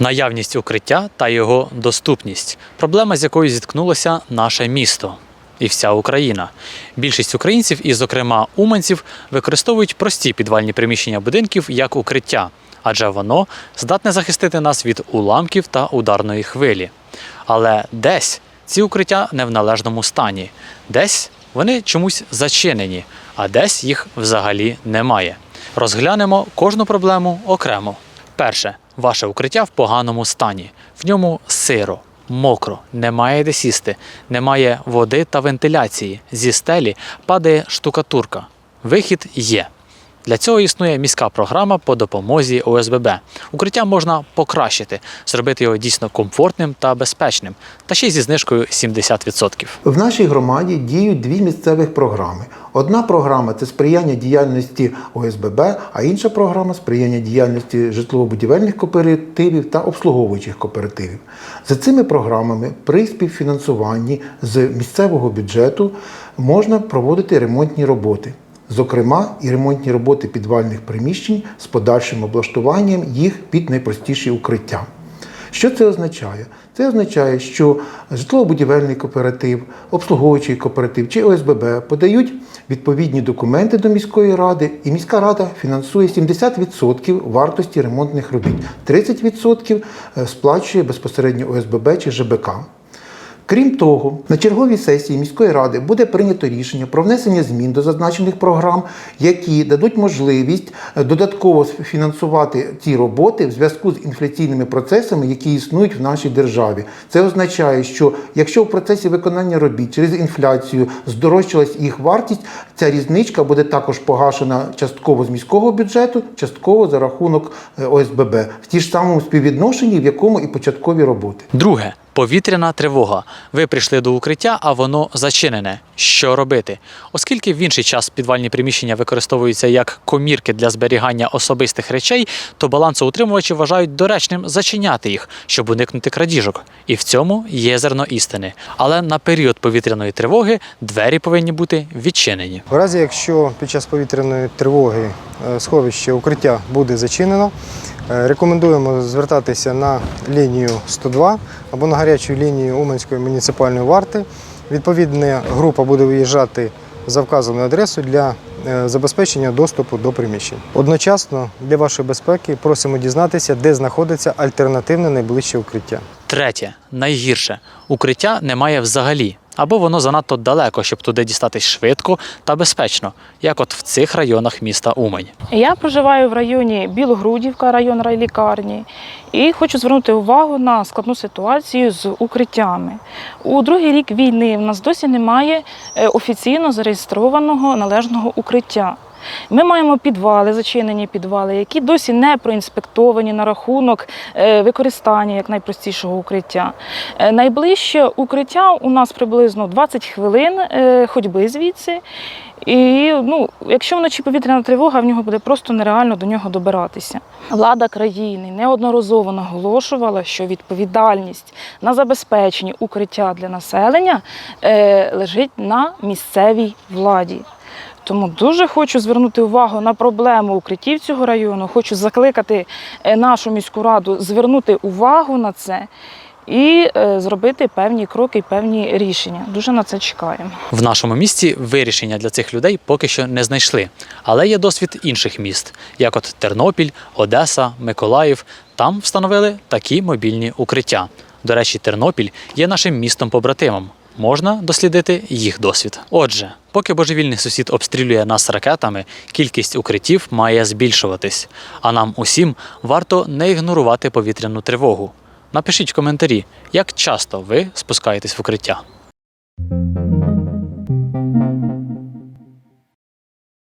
Наявність укриття та його доступність проблема, з якою зіткнулося наше місто і вся Україна. Більшість українців, і, зокрема, уманців, використовують прості підвальні приміщення будинків як укриття, адже воно здатне захистити нас від уламків та ударної хвилі. Але десь ці укриття не в належному стані, десь вони чомусь зачинені, а десь їх взагалі немає. Розглянемо кожну проблему окремо. Перше, ваше укриття в поганому стані. В ньому сиро, мокро, немає де сісти, немає води та вентиляції. Зі стелі падає штукатурка. Вихід є. Для цього існує міська програма по допомозі ОСББ. Укриття можна покращити, зробити його дійсно комфортним та безпечним, та ще й зі знижкою 70%. В нашій громаді діють дві місцевих програми. Одна програма це сприяння діяльності ОСББ, а інша програма сприяння діяльності житлово-будівельних кооперативів та обслуговуючих кооперативів. За цими програмами при співфінансуванні з місцевого бюджету можна проводити ремонтні роботи. Зокрема, і ремонтні роботи підвальних приміщень з подальшим облаштуванням їх під найпростіші укриття. Що це означає? Це означає, що житлово-будівельний кооператив, обслуговуючий кооператив чи ОСББ подають відповідні документи до міської ради, і міська рада фінансує 70% вартості ремонтних робіт, 30% сплачує безпосередньо ОСББ чи ЖБК. Крім того, на черговій сесії міської ради буде прийнято рішення про внесення змін до зазначених програм, які дадуть можливість е, додатково фінансувати ці роботи в зв'язку з інфляційними процесами, які існують в нашій державі. Це означає, що якщо в процесі виконання робіт через інфляцію здорожчалась їх вартість, ця різничка буде також погашена частково з міського бюджету, частково за рахунок е, ОСББ в ті ж самому співвідношенні, в якому і початкові роботи. Друге повітряна тривога. Ви прийшли до укриття, а воно зачинене. Що робити? Оскільки в інший час підвальні приміщення використовуються як комірки для зберігання особистих речей, то балансоутримувачі вважають доречним зачиняти їх, щоб уникнути крадіжок. І в цьому є зерно істини. Але на період повітряної тривоги двері повинні бути відчинені. В разі, якщо під час повітряної тривоги сховище укриття буде зачинено, е, рекомендуємо звертатися на лінію 102 або на гарячу лінію Уманської муніципальної варти. Відповідна група буде виїжджати за вказаною адресою для е, забезпечення доступу до приміщень. Одночасно для вашої безпеки просимо дізнатися, де знаходиться альтернативне найближче укриття. Третє, найгірше укриття немає взагалі. Або воно занадто далеко, щоб туди дістатись швидко та безпечно, як от в цих районах міста Умань. Я проживаю в районі Білогрудівка, район райлікарні, і хочу звернути увагу на складну ситуацію з укриттями. У другий рік війни в нас досі немає е, офіційно зареєстрованого належного укриття. Ми маємо підвали, зачинені підвали, які досі не проінспектовані на рахунок е, використання як найпростішого укриття. Е, Найближче укриття у нас приблизно 20 хвилин е, ходьби звідси. І ну, якщо вночі повітряна тривога, в нього буде просто нереально до нього добиратися. Влада країни неодноразово наголошувала, що відповідальність на забезпечення укриття для населення лежить на місцевій владі. Тому дуже хочу звернути увагу на проблему укриттів цього району. Хочу закликати е, нашу міську раду звернути увагу на це і е, зробити певні кроки певні рішення. Дуже на це чекаємо. В нашому місті вирішення для цих людей поки що не знайшли, але є досвід інших міст, як от Тернопіль, Одеса, Миколаїв. Там встановили такі мобільні укриття. До речі, Тернопіль є нашим містом-побратимом. Можна дослідити їх досвід. Отже, поки божевільний сусід обстрілює нас ракетами, кількість укриттів має збільшуватись. А нам усім варто не ігнорувати повітряну тривогу. Напишіть в коментарі, як часто ви спускаєтесь в укриття.